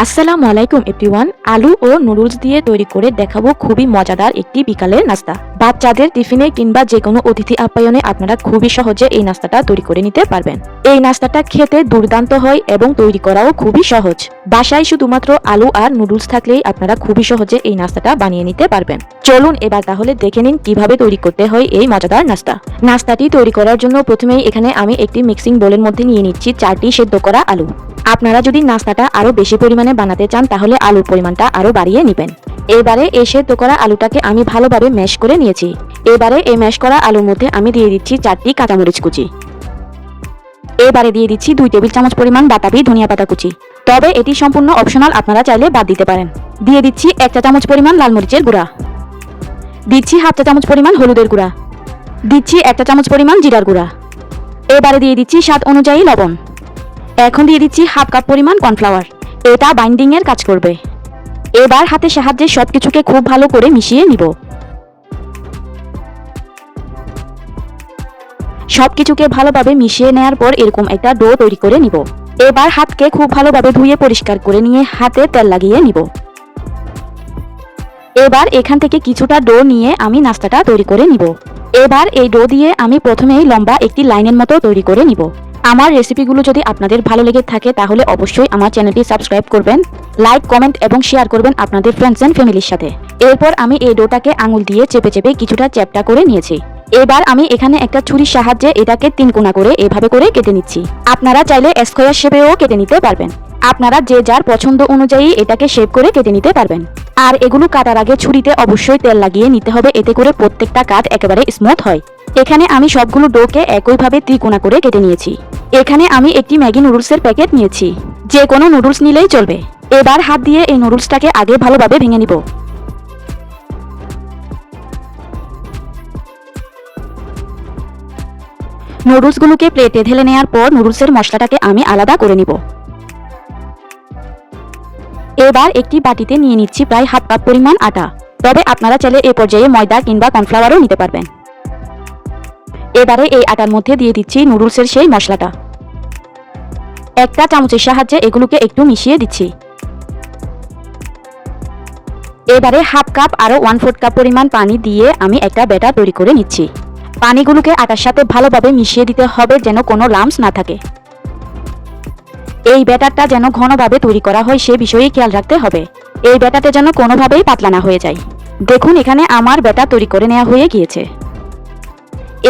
আসসালামু আলাইকুম এভরিওয়ান। আলু ও নুডলস দিয়ে তৈরি করে দেখাবো খুবই মজাদার একটি বিকালের নাস্তা। বাচ্চাদের টিফিনে কিংবা যে কোনো অতিথি আপ্যায়নে আপনারা খুবই সহজে এই নাস্তাটা তৈরি করে নিতে পারবেন। এই নাস্তাটা খেতে দুর্দান্ত হয় এবং তৈরি করাও খুবই সহজ। বাসায় শুধুমাত্র আলু আর নুডলস থাকলেই আপনারা খুবই সহজে এই নাস্তাটা বানিয়ে নিতে পারবেন। চলুন এবার তাহলে দেখে নিন কীভাবে তৈরি করতে হয় এই মজাদার নাস্তা। নাস্তাটি তৈরি করার জন্য প্রথমেই এখানে আমি একটি মিক্সিং বোলের মধ্যে নিয়ে নিচ্ছি চারটি সেদ্ধ করা আলু। আপনারা যদি নাস্তাটা আরও বেশি পরিমাণে বানাতে চান, তাহলে আলুর পরিমাণটা আরও বাড়িয়ে নেবেন। এবারে এই সেদ্ধ করা আলুটাকে আমি ভালোভাবে ম্যাশ করে নিয়েছি। এবারে এই ম্যাশ করা আলুর মধ্যে আমি দিয়ে দিচ্ছি চারটি কাঁচামরিচ কুচি। এবারে দিয়ে দিচ্ছি দুই টেবিল চামচ পরিমাণ বাতাবি ধনিয়া পাতা কুচি। তবে এটি সম্পূর্ণ অপশনাল, আপনারা চাইলে বাদ দিতে পারেন। দিয়ে দিচ্ছি এক চা চামচ পরিমাণ লাল মরিচের গুঁড়া। দিচ্ছি হাফ চা চামচ পরিমাণ হলুদের গুঁড়া। দিচ্ছি একটা চামচ পরিমাণ জিরার গুঁড়া। এবারে দিয়ে দিচ্ছি স্বাদ অনুযায়ী লবণ। এখন দিয়ে দিচ্ছি হাফ কাপ পরিমাণ কর্নফ্লাওয়ার। এটা বাইন্ডিং এর কাজ করবে। এবার হাতের সাহায্যে সবকিছুকে খুব ভালো করে মিশিয়ে নিব। সবকিছুকে ভালোভাবে মিশিয়ে নেওয়ার পর এরকম একটা ডো তৈরি করে নিব। এবার হাতকে খুব ভালোভাবে ধুয়ে পরিষ্কার করে নিয়ে হাতে তেল লাগিয়ে নিব। এবার এখান থেকে কিছুটা ডো নিয়ে আমি নাস্তাটা তৈরি করে নিব। এবার এই ডো দিয়ে আমি প্রথমেই লম্বা একটি লাইনের মতো তৈরি করে নিব। আমার রেসিপিগুলো যদি আপনাদের ভালো লেগে থাকে, তাহলে অবশ্যই আমার চ্যানেলটি সাবস্ক্রাইব করবেন লাইক কমেন্ট এবং শেয়ার করবেন আপনাদের ফ্রেন্ডস অ্যান্ড ফ্যামিলির সাথে। এরপর আমি এই ডোটাকে আঙুল দিয়ে চেপে চেপে কিছুটা চ্যাপটা করে নিয়েছি। এবার আমি এখানে একটা ছুরির সাহায্যে এটাকে তিন কোনা করে এভাবে করে কেটে নিচ্ছি। আপনারা চাইলে স্কোয়ার শেপেও কেটে নিতে পারবেন। আপনারা যে যার পছন্দ অনুযায়ী এটাকে শেপ করে কেটে নিতে পারবেন। আর এগুলো কাটার আগে ছুরিতে অবশ্যই তেল লাগিয়ে নিতে হবে, এতে করে প্রত্যেকটা কাট একেবারে স্মুথ হয়। এখানে আমি সবগুলো ডোকে একইভাবে ত্রিকোণা করে কেটে নিয়েছি। এখানে আমি একটি ম্যাগি নুডলসের প্যাকেট নিয়েছি। যে কোনো নুডলস নিলেই চলবে। এবার হাত দিয়ে এই নুডলসটাকে আগে ভালোভাবে ভেঙে নিব। নুডলসগুলোকে প্লেটে ঢেলে নেওয়ার পর নুডলসের মশলাটাকে আমি আলাদা করে নিব। এবার একটি বাটিতে নিয়ে নিচ্ছি প্রায় হাফ কাপ পরিমাণ আটা। তবে আপনারা চাইলে এ পর্যায়ে ময়দা কিংবা কর্নফ্লাওয়ারও নিতে পারবেন। এবারে এই আটার মধ্যে দিয়ে দিচ্ছি নুডলসের সেই মশলাটা। একটা চামচের সাহায্যে এগুলোকে একটু মিশিয়ে দিচ্ছি। এবারে হাফ কাপ আরও ওয়ান ফোর্থ কাপ পরিমাণ পানি দিয়ে আমি একটা ব্যাটার তৈরি করে নিচ্ছি। পানিগুলোকে আটার সাথে ভালোভাবে মিশিয়ে দিতে হবে যেন কোনো লামস না থাকে। এই ব্যাটারটা যেন ঘনভাবে তৈরি করা হয় সে বিষয়ে খেয়াল রাখতে হবে। এই ব্যাটারটা যেন কোনোভাবেই পাতলা না হয়ে যায়। দেখুন, এখানে আমার ব্যাটা তৈরি করে নেওয়া হয়ে গিয়েছে।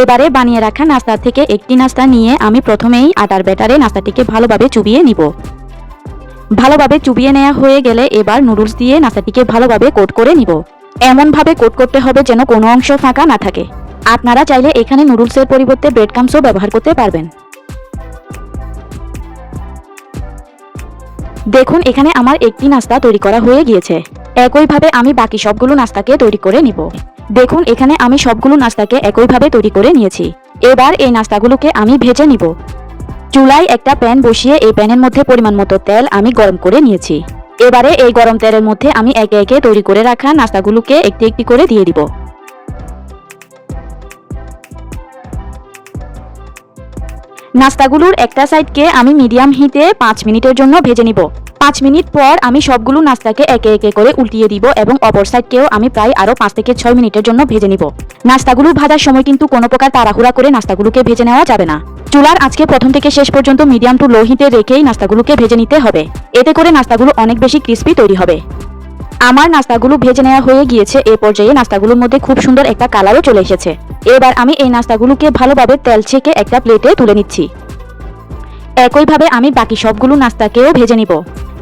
এবারে বানিয়ে রাখা নাস্তা থেকে একটি নাস্তা নিয়ে আমি প্রথমেই আটার ব্যাটারে নাস্তাটিকে ভালোভাবে চুবিয়ে নিব। ভালোভাবে চুবিয়ে নেওয়া হয়ে গেলে এবার নুডলস দিয়ে নাস্তাটিকে ভালোভাবে কোট করে নিব। এমনভাবে কোট করতে হবে যেন কোনো অংশ ফাঁকা না থাকে। আপনারা চাইলে এখানে নুডলসের পরিবর্তে ব্রেড কামসও ব্যবহার করতে পারবেন। দেখুন, এখানে আমার একটি নাস্তা তৈরি করা হয়ে গিয়েছে। একইভাবে আমি বাকি সবগুলো নাস্তাকে তৈরি করে নিব। দেখুন, এখানে আমি সবগুলো নাস্তাকে একইভাবে তৈরি করে নিয়েছি। এবার এই নাস্তাগুলোকে আমি ভেজে নিব। চুলায় একটা প্যান বসিয়ে এই প্যানের মধ্যে পরিমাণ মতো তেল আমি গরম করে নিয়েছি। এবারে এই গরম তেলের মধ্যে আমি একে একে তৈরি করে রাখা নাস্তাগুলোকে একটি একটি করে দিয়ে দিব। নাস্তাগুলোর একটা সাইডকে আমি মিডিয়াম হিটে পাঁচ মিনিটের জন্য ভেজে নিব। পাঁচ মিনিট পর আমি সবগুলো নাস্তাকে একে একে করে উল্টিয়ে দিব এবং অপর সাইডকেও আমি প্রায় আরও পাঁচ থেকে ছয় মিনিটের জন্য ভেজে নিব। নাস্তাগুলো ভাজার সময় কিন্তু কোনো প্রকার তাড়াহুড়া করে নাস্তাগুলোকে ভেজে নেওয়া যাবে না। চুলার আজকে প্রথম থেকে শেষ পর্যন্ত মিডিয়াম টু লো হিটে রেখেই নাস্তাগুলোকে ভেজে নিতে হবে। এতে করে নাস্তাগুলো অনেক বেশি ক্রিস্পি তৈরি হবে। আমার নাস্তাগুলো ভেজে নেওয়া হয়ে গিয়েছে, এ পর্যায়ে নাস্তাগুলোর মধ্যে খুব সুন্দর একটা কালারও চলে এসেছে। এবার আমি এই নাস্তাগুলোকে ভালোভাবে তেল ছেঁকে একটা প্লেটে তুলে নিচ্ছি। একইভাবে আমি বাকি সবগুলো নাস্তাকেও ভেজে নিব।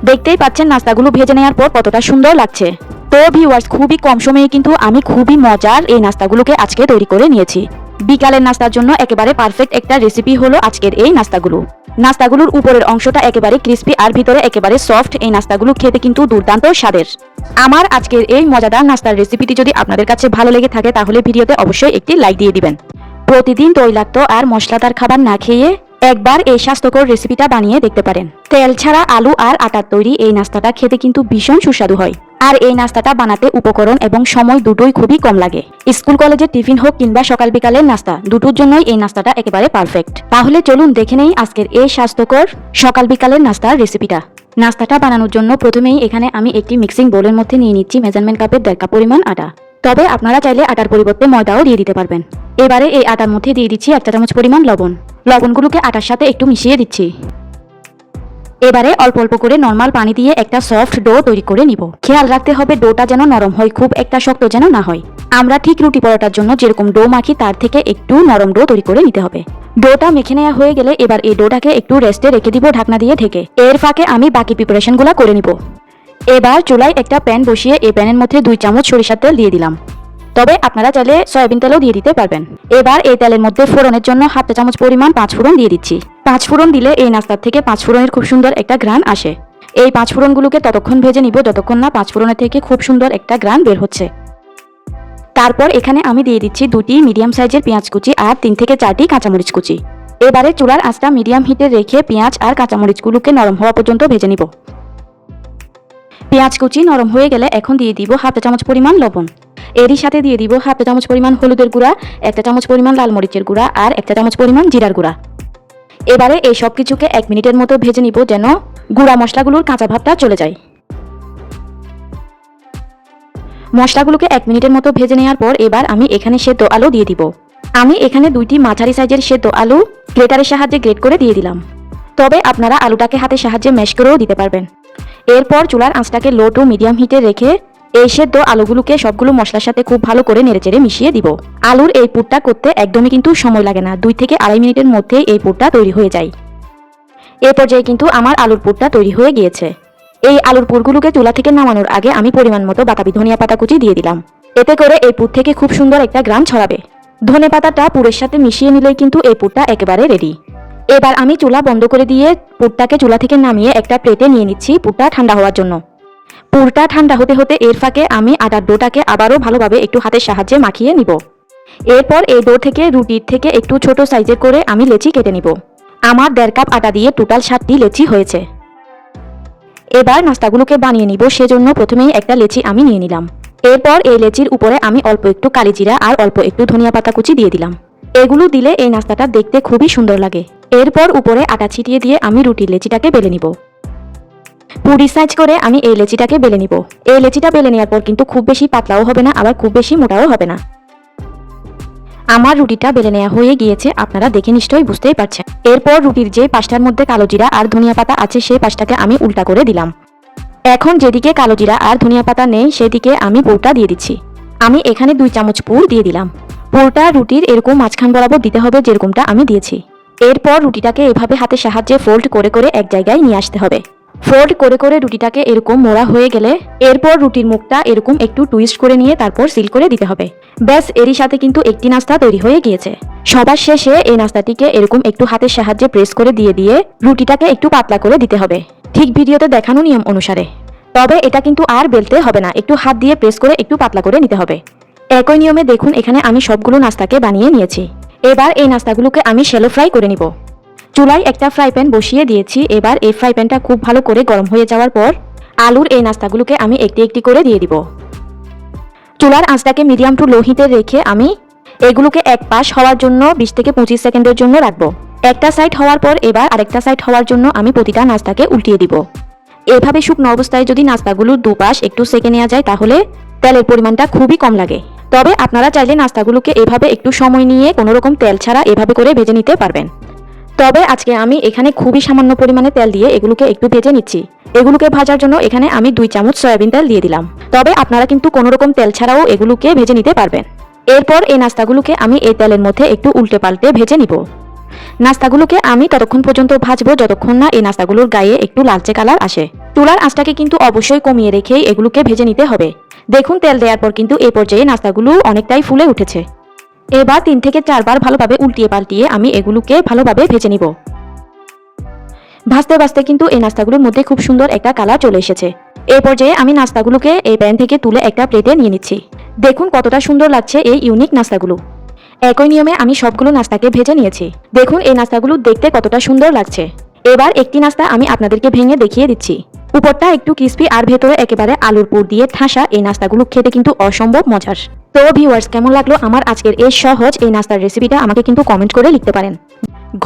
দেখতেই পাচ্ছেন নাস্তাগুলো ভেজে নেওয়ার পর কতটা সুন্দর লাগছে। তো ভিউয়ার্স খুবই কম সময়ে কিন্তু আমি খুবই মজার এই নাস্তাগুলোকে আজকে তৈরি করে নিয়েছি। বিকালের নাস্তার জন্য একেবারে পারফেক্ট একটা রেসিপি হলো আজকের এই নাস্তাগুলো। নাস্তাগুলোর উপরের অংশটা একেবারে ক্রিস্পি আর ভিতরে একেবারে সফট এই নাস্তাগুলো খেতে কিন্তু দুর্দান্ত স্বাদের। আমার আজকের এই মজাদার নাস্তার রেসিপিটি যদি আপনাদের কাছে ভালো লেগে থাকে, তাহলে ভিডিওতে অবশ্যই একটি লাইক দিয়ে দিবেন। প্রতিদিন তৈলাক্ত আর মশলাদার খাবার না খেয়ে একবার এই স্বাস্থ্যকর রেসিপিটা বানিয়ে দেখতে পারেন। তেল ছাড়া আলু আর আটার তৈরি এই নাস্তাটা খেতে কিন্তু ভীষণ সুস্বাদু হয়। আর এই নাস্তাটা বানাতে উপকরণ এবং সময় দুটোই খুবই কম লাগে। স্কুল কলেজের টিফিন হোক কিংবা সকাল বিকালের নাস্তা, দুটোর জন্যই এই নাস্তাটা একেবারে পারফেক্ট তাহলে চলুন দেখে নেই আজকের এই স্বাস্থ্যকর সকাল বিকালের নাস্তার রেসিপিটা নাস্তাটা বানানোর জন্য প্রথমেই এখানে আমি একটি মিক্সিং বোলের মধ্যে নিয়ে নিচ্ছি মেজারমেন্ট কাপের দেড় কাপ পরিমাণ আটা। তবে আপনারা চাইলে আটার পরিবর্তে ময়দাও দিয়ে দিতে পারবেন। এবারে এই আটার মধ্যে দিয়ে দিচ্ছি এক চামচ পরিমাণ লবণ। লবণগুলোকে আটার সাথে একটু মিশিয়ে দিচ্ছি। এবারে অল্প অল্প করে নর্মাল পানি দিয়ে একটা সফট ডো তৈরি করে নিব। খেয়াল রাখতে হবে ডোটা যেন নরম হয়, খুব একটা শক্ত যেন না হয়। আমরা ঠিক রুটি পরোটার জন্য যেরকম ডো মাখি, তার থেকে একটু নরম ডো তৈরি করে নিতে হবে। ডোটা মেখে নেওয়া হয়ে গেলে এবার এই ডোটাকে একটু রেস্টে রেখে দিব ঢাকনা দিয়ে ঢেকে। এর ফাঁকে আমি বাকি প্রিপারেশনগুলো করে নিব। এবার চুলায় একটা প্যান বসিয়ে এই প্যানের মধ্যে দুই চামচ সরিষার তেল দিয়ে দিলাম। তবে আপনারা চাইলে সয়াবিন তেলও দিয়ে দিতে পারবেন। এবার এই তেলের মধ্যে ফোড়নের জন্য হাফ চা চামচ পরিমাণ পাঁচ ফোড়ন দিয়ে দিচ্ছি। পাঁচ ফোড়ন দিলে এই নাস্তার থেকে পাঁচ ফোড়নের খুব সুন্দর একটা গ্রান আসে। এই পাঁচ ফোড়নগুলোকে ততক্ষণ ভেজে নিব, যতক্ষণ না পাঁচ ফোড়নের থেকে খুব সুন্দর একটা গ্রান বের হচ্ছে। তারপর এখানে আমি দিয়ে দিচ্ছি দুটি মিডিয়াম সাইজের পেঁয়াজ কুচি আর তিন থেকে চারটি কাঁচামরিচ কুচি। এবারে চুলার আঁচটা মিডিয়াম হিটে রেখে পেঁয়াজ আর কাঁচামরিচগুলোকে নরম হওয়া পর্যন্ত ভেজে নিব। পেঁয়াজ কুচি নরম হয়ে গেলে এখন দিয়ে দিব হাফ চামচ পরিমাণ লবণ। এরই সাথে দিয়ে দিব হাফ চামচ পরিমাণ হলুদের গুঁড়া একটা চামচ পরিমাণ লাল মরিচের গুঁড়া আর একটা চামচ পরিমাণ জিরার গুঁড়া। এবারে এই সব কিছুকে এক মিনিটের মতো ভেজে নিব যেন গুঁড়া মশলাগুলোর কাঁচা ভাবটা চলে যায়। মশলাগুলোকে এক মিনিটের মতো ভেজে নেওয়ার পর এবার আমি এখানে সেদ্ধ আলু দিয়ে দিব। আমি এখানে দুইটি মাঝারি সাইজের সেদ্ধ আলু গ্রেটারের সাহায্যে গ্রেট করে দিয়ে দিলাম। তবে আপনারা আলুটাকে হাতের সাহায্যে ম্যাশ করেও দিতে পারবেন। এরপর চুলার আঁচটাকে লো টু মিডিয়াম হিটে রেখে এই সেদ্ধ আলুগুলোকে সবগুলো মশলার সাথে খুব ভালো করে নেড়েচেড়ে মিশিয়ে দিব। আলুর এই পুরটা করতে একদমই কিন্তু সময় লাগে না, দুই থেকে আড়াই মিনিটের মধ্যে এই পুরটা তৈরি হয়ে যায়। এ পর্যায়ে কিন্তু আমার আলুর পুরটা তৈরি হয়ে গিয়েছে। এই আলুর পুরগুলোকে চুলা থেকে নামানোর আগে আমি পরিমাণ মতো বাতাবি ধনিয়া পাতা কুচি দিয়ে দিলাম। এতে করে এই পুর থেকে খুব সুন্দর একটা গ্রাম ছড়াবে। ধনে পাতাটা পুরের সাথে মিশিয়ে নিলেই কিন্তু এই পুরটা একেবারে রেডি এবার আমি চুলা বন্ধ করে দিয়ে পুরটাকে চুলা থেকে নামিয়ে একটা প্লেটে নিয়ে নিচ্ছি পুরটা ঠান্ডা হওয়ার জন্য। পুরটা ঠান্ডা হতে হতে এর ফাঁকে আমি আটার ডোটাকে আবারও ভালোভাবে একটু হাতের সাহায্যে মাখিয়ে নিব। এরপর এই ডো থেকে রুটির থেকে একটু ছোট সাইজের করে আমি লেচি কেটে নিব। আমার দেড় কাপ আটা দিয়ে টোটাল সাতটি লেচি হয়েছে। এবার নাস্তাগুলোকে বানিয়ে নিব, সেজন্য প্রথমেই একটা লেচি আমি নিয়ে নিলাম। এরপর এই লেচির উপরে আমি অল্প একটু কালিজিরা আর অল্প একটু ধনিয়া পাতা কুচি দিয়ে দিলাম। এগুলো দিলে এই নাস্তাটা দেখতে খুবই সুন্দর লাগে। এরপর উপরে আটা ছিটিয়ে দিয়ে আমি রুটির লেচিটাকে বেলে নিব। পুরি সাইজ করে আমি এই লেচিটাকে বেলে নিব। এই লেচিটা বেলে নেওয়ার পর কিন্তু খুব বেশি পাতলাও হবে না, আবার খুব বেশি মোটাও হবে না। আমার রুটিটা বেলে নেওয়া হয়ে গিয়েছে, আপনারা দেখে নিশ্চয়ই বুঝতেই পারছেন। এরপর রুটির যে পাশটার মধ্যে কালো জিরা আর ধনিয়া পাতা আছে, সেই পাশটাকে আমি উল্টা করে দিলাম। এখন যেদিকে কালো জিরা আর ধনিয়া পাতা নেই, সেদিকে আমি পুরটা দিয়ে দিচ্ছি। আমি এখানে দুই চামচ পুর দিয়ে দিলাম। পুরটা রুটির এরকম মাঝখান বরাবর দিতে হবে যেরকমটা আমি দিয়েছি। এরপর রুটিটাকে এভাবে হাতের সাহায্যে ফোল্ড করে করে এক জায়গায় নিয়ে আসতে হবে। ফোল্ড করে করে রুটিটাকে এরকম মোড়া হয়ে গেলে এরপর রুটির মুখটা এরকম একটু টুইস্ট করে নিয়ে তারপর সিল করে দিতে হবে। ব্যাস, এরই সাথে কিন্তু একটি নাস্তা তৈরি হয়ে গিয়েছে। সবার শেষে এই নাস্তাটিকে এরকম একটু হাতের সাহায্যে প্রেস করে দিয়ে দিয়ে রুটিটাকে একটু পাতলা করে দিতে হবে। ঠিক ভিডিওতে দেখানো নিয়ম অনুসারে। তবে এটা কিন্তু আর বেলতে হবে না, একটু হাত দিয়ে প্রেস করে একটু পাতলা করে নিতে হবে। একই নিয়মে দেখুন, এখানে আমি সবগুলো নাস্তাকে বানিয়ে নিয়েছি। এবার এই নাস্তাগুলোকে আমি শ্যালো ফ্রাই করে নিব। চুলায় একটা ফ্রাই প্যান বসিয়ে দিয়েছি। এবার এই ফ্রাই প্যানটা খুব ভালো করে গরম হয়ে যাওয়ার পর আলুর এই নাস্তাগুলোকে আমি একটি একটি করে দিয়ে দিব। চুলার আঁচটাকে মিডিয়াম টু লো হিটে রেখে আমি এগুলোকে এক পাশ হওয়ার জন্য বিশ থেকে পঁচিশ সেকেন্ডের জন্য রাখব। একটা সাইড হওয়ার পর এবার আরেকটা সাইড হওয়ার জন্য আমি প্রতিটা নাস্তাকে উল্টিয়ে দিব। এভাবে শুকনো অবস্থায় যদি নাস্তাগুলোর দুপাশ একটু সেকে নেওয়া যায় তাহলে তেলের পরিমাণটা খুবই কম লাগে। তবে আপনারা চাইলে নাস্তাগুলোকে এভাবে একটু সময় নিয়ে কোনোরকম তেল ছাড়া এভাবে করে ভেজে নিতে পারবেন। তবে আজকে আমি এখানে খুবই সামান্য পরিমাণে তেল দিয়ে এগুলোকে একটু ভেজে নিচ্ছি। এগুলোকে ভাজার জন্য এখানে আমি দুই চামচ সয়াবিন তেল দিয়ে দিলাম। তবে আপনারা কিন্তু কোনো রকম তেল ছাড়াও এগুলোকে ভেজে নিতে পারবেন। এরপর এই নাস্তাগুলোকে আমি এই তেলের মধ্যে একটু উল্টে পাল্টে ভেজে নিব। নাস্তাগুলোকে আমি ততক্ষণ পর্যন্ত ভাজবো যতক্ষণ না এই নাস্তাগুলোর গায়ে একটু লালচে কালার আসে। তুলার আঁচটাকে কিন্তু অবশ্যই কমিয়ে রেখেই এগুলোকে ভেজে নিতে হবে। দেখুন তেল দেওয়ার পর কিন্তু এই পর্যায়ে নাস্তাগুলো অনেকটাই ফুলে উঠেছে। এবার তিন থেকে চারবার ভালোভাবে উল্টিয়ে পাল্টিয়ে আমি এগুলোকে ভালোভাবে ভেজে নিব। ভাজতে ভাজতে কিন্তু এই নাস্তাগুলোর মধ্যে খুব সুন্দর একটা কালার চলে এসেছে। এই পর্যায়ে আমি নাস্তাগুলোকে এই প্যান থেকে তুলে একটা প্লেটে নিয়ে নিচ্ছি। দেখুন কতটা সুন্দর লাগছে এই ইউনিক নাস্তাগুলো। একই নিয়মে আমি সবগুলো নাস্তাকে ভেজে নিয়েছি। দেখুন এই নাস্তাগুলো দেখতে কতটা সুন্দর লাগছে। এবার একটি নাস্তা আমি আপনাদেরকে ভেঙে দেখিয়ে দিচ্ছি। উপরটা একটু ক্রিস্পি আর ভেতরে একেবারে আলুর পুর দিয়ে ঠাসা এই নাস্তাগুলো খেতে কিন্তু অসম্ভব মজার। তো ভিউয়ার্স কেমন লাগল আমার আজকের এই সহজ এই নাস্তার রেসিপিটা আমাকে কিন্তু কমেন্ট করে লিখতে পারেন।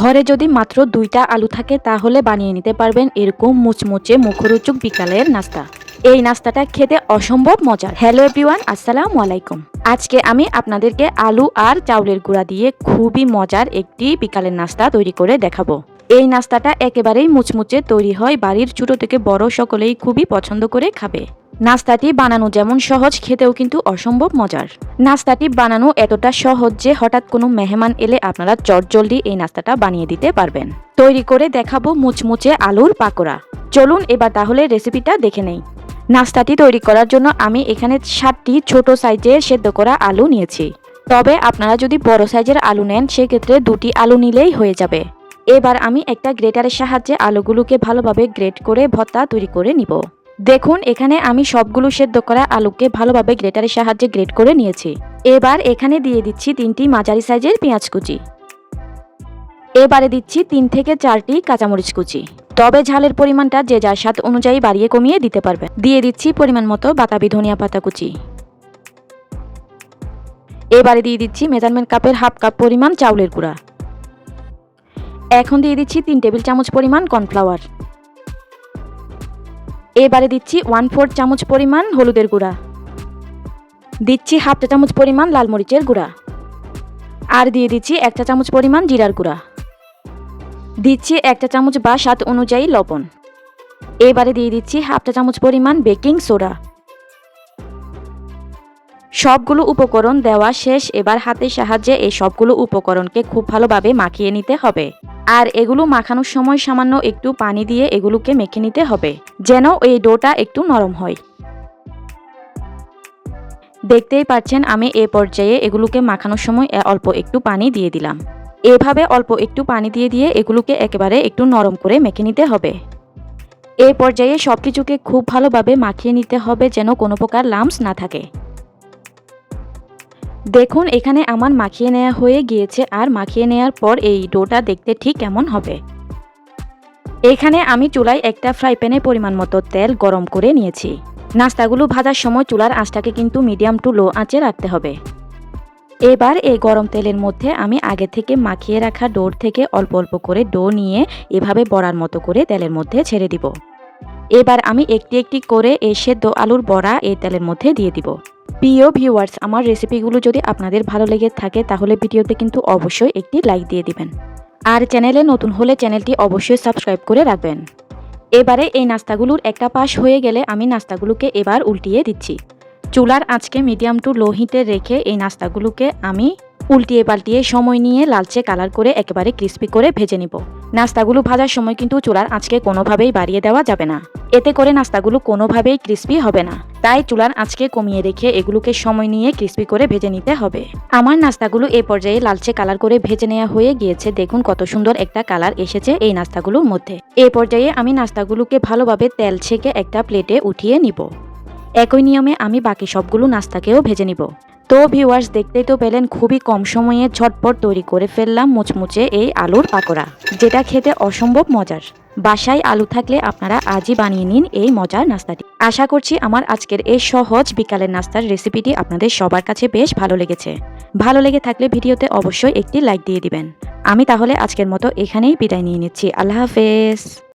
ঘরে যদি মাত্র দুইটা আলু থাকে, তাহলে বানিয়ে নিতে পারবেন এরকম মুচমুচে মুখরোচক বিকালের নাস্তা। এই নাস্তাটা খেতে অসম্ভব মজার। হ্যালো এভরিওয়ান আসসালামু আলাইকুম। আজকে আমি আপনাদেরকে আলু আর চাউলের গুঁড়া দিয়ে খুবই মজার একটি বিকালের নাস্তা তৈরি করে দেখাবো। এই নাস্তাটা একেবারেই মুচমুচে তৈরি হয়। বাড়ির ছোট থেকে বড় সকলেই খুবই পছন্দ করে খাবে। নাস্তাটি বানানো যেমন সহজ, খেতেও কিন্তু অসম্ভব মজার। নাস্তাটি বানানো এতটা সহজ যে হঠাৎ কোনো মেহমান এলে আপনারা চটজলদি এই নাস্তাটা বানিয়ে দিতে পারবেন। তৈরি করে দেখাবো মুচমুচে আলুর পাকোড়া। চলুন এবার তাহলে রেসিপিটা দেখে নেই। নাস্তাটি তৈরি করার জন্য আমি এখানে সাতটি ছোট সাইজের সেদ্ধ করা আলু নিয়েছি। তবে আপনারা যদি বড় সাইজের আলু নেন, সেক্ষেত্রে দুটি আলু নিলেই হয়ে যাবে। এবার আমি একটা গ্রেটারের সাহায্যে আলুগুলোকে ভালোভাবে গ্রেট করে ভর্তা তৈরি করে নিব। দেখুন, এখানে আমি সবগুলো সেদ্ধ করা আলুকে ভালোভাবে গ্রেটারের সাহায্যে গ্রেট করে নিয়েছি। এবার এখানে দিয়ে দিচ্ছি তিনটি মাঝারি সাইজের পেঁয়াজ কুচি। এবারে দিচ্ছি তিন থেকে চারটি কাঁচামরিচ কুচি। তবে ঝালের পরিমাণটা যে যার স্বাদ অনুযায়ী বাড়িয়ে কমিয়ে দিতে পারবে দিয়ে দিচ্ছি পরিমাণ মতো বাতাবি ধনিয়া পাতা কুচি। এবারে দিয়ে দিচ্ছি মেজারমেন্ট কাপের হাফ কাপ পরিমাণ চাউলের গুঁড়া। এখন দিয়ে দিচ্ছি তিন টেবিল চামচ পরিমাণ কর্নফ্লাওয়ার। এবারে দিচ্ছি ওয়ান ফোর চামচ পরিমাণ হলুদের গুঁড়া। দিচ্ছি হাফ চা চামচ পরিমাণ লাল মরিচের গুঁড়া। আর দিয়ে দিচ্ছি এক চা চামচ পরিমাণ জিরার গুঁড়া। দিচ্ছি এক চা চামচ বা স্বাদ অনুযায়ী লবণ। এবারে দিয়ে দিচ্ছি হাফ চা চামচ পরিমাণ বেকিং সোডা। সবগুলো উপকরণ দেওয়া শেষ। এবার হাতের সাহায্যে এই সবগুলো উপকরণকে খুব ভালোভাবে মাখিয়ে নিতে হবে। আর এগুলো মাখানোর সময় সামান্য একটু পানি দিয়ে এগুলোকে মেখে নিতে হবে, যেন এই ডোটা একটু নরম হয়। দেখতেই পাচ্ছেন, আমি এ পর্যায়ে এগুলোকে মাখানোর সময় অল্প একটু পানি দিয়ে দিলাম। এভাবে অল্প একটু পানি দিয়ে দিয়ে এগুলোকে একেবারে একটু নরম করে মেখে নিতে হবে। এ পর্যায়ে সব কিছুকে খুব ভালোভাবে মাখিয়ে নিতে হবে, যেন কোনো প্রকার লাম্পস না থাকে। দেখুন, এখানে আমার মাখিয়ে নেওয়া হয়ে গিয়েছে আর মাখিয়ে নেওয়ার পর এই ডোটা দেখতে ঠিক কেমন হবে। এখানে আমি চুলায় একটা ফ্রাই প্যানে পরিমাণ মতো তেল গরম করে নিয়েছি। নাস্তাগুলো ভাজার সময় চুলার আঁচটাকে কিন্তু মিডিয়াম টু লো আঁচে রাখতে হবে। এবার এই গরম তেলের মধ্যে আমি আগে থেকে মাখিয়ে রাখা ডোর থেকে অল্প অল্প করে ডো নিয়ে এভাবে বড়ার মতো করে তেলের মধ্যে ছেড়ে দিব। এবার আমি একটি একটি করে এই সেদ্ধ আলুর বড়া এই তেলের মধ্যে দিয়ে দিব। প্রিয় ভিউয়ার্স আমার রেসিপিগুলো যদি আপনাদের ভালো লেগে থাকে, তাহলে ভিডিওতে কিন্তু অবশ্যই একটি লাইক দিয়ে দিবেন। আর চ্যানেলে নতুন হলে চ্যানেলটি অবশ্যই সাবস্ক্রাইব করে রাখবেন। এবারে এই নাস্তাগুলোর একটা পাশ হয়ে গেলে আমি নাস্তাগুলোকে এবার উল্টিয়ে দিচ্ছি। চুলার আঁচকে মিডিয়াম টু লো হিটে রেখে এই নাস্তাগুলোকে আমি উল্টিয়ে পাল্টিয়ে সময় নিয়ে লালচে কালার করে একেবারে ক্রিস্পি করে ভেজে নিব। নাস্তাগুলো ভাজার সময় কিন্তু চুলার আঁচকে কোনোভাবেই বাড়িয়ে দেওয়া যাবে না। এতে করে নাস্তাগুলো কোনোভাবেই ক্রিস্পি হবে না। তাই চুলার আঁচকে কমিয়ে রেখে এগুলোকে সময় নিয়ে ক্রিস্পি করে ভেজে নিতে হবে। আমার নাস্তাগুলো এ পর্যায়ে লালচে কালার করে ভেজে নেওয়া হয়ে গিয়েছে। দেখুন কত সুন্দর একটা কালার এসেছে এই নাস্তাগুলোর মধ্যে। এই পর্যায়ে আমি নাস্তাগুলোকে ভালোভাবে তেল ছেঁকে একটা প্লেটে উঠিয়ে নিব। একই নিয়মে আমি বাকি সবগুলো নাস্তাকেও ভেজে নিব। তো ভিউয়ার্স দেখতেই তো পেলেন, খুবই কম সময়ে ঝটপট তৈরি করে ফেললাম মুচমুচে এই আলুর পাকোড়া, যেটা খেতে অসম্ভব মজার। বাসায় আলু থাকলে আপনারা আজই বানিয়ে নিন এই মজার নাস্তাটি। আশা করছি আমার আজকের এই সহজ বিকালের নাস্তার রেসিপিটি আপনাদের সবার কাছে বেশ ভালো লেগেছে। ভালো লেগে থাকলে ভিডিওতে অবশ্যই একটি লাইক দিয়ে দিবেন। আমি তাহলে আজকের মতো এখানেই বিদায় নিয়ে নিচ্ছি। আল্লাহ হাফেজ।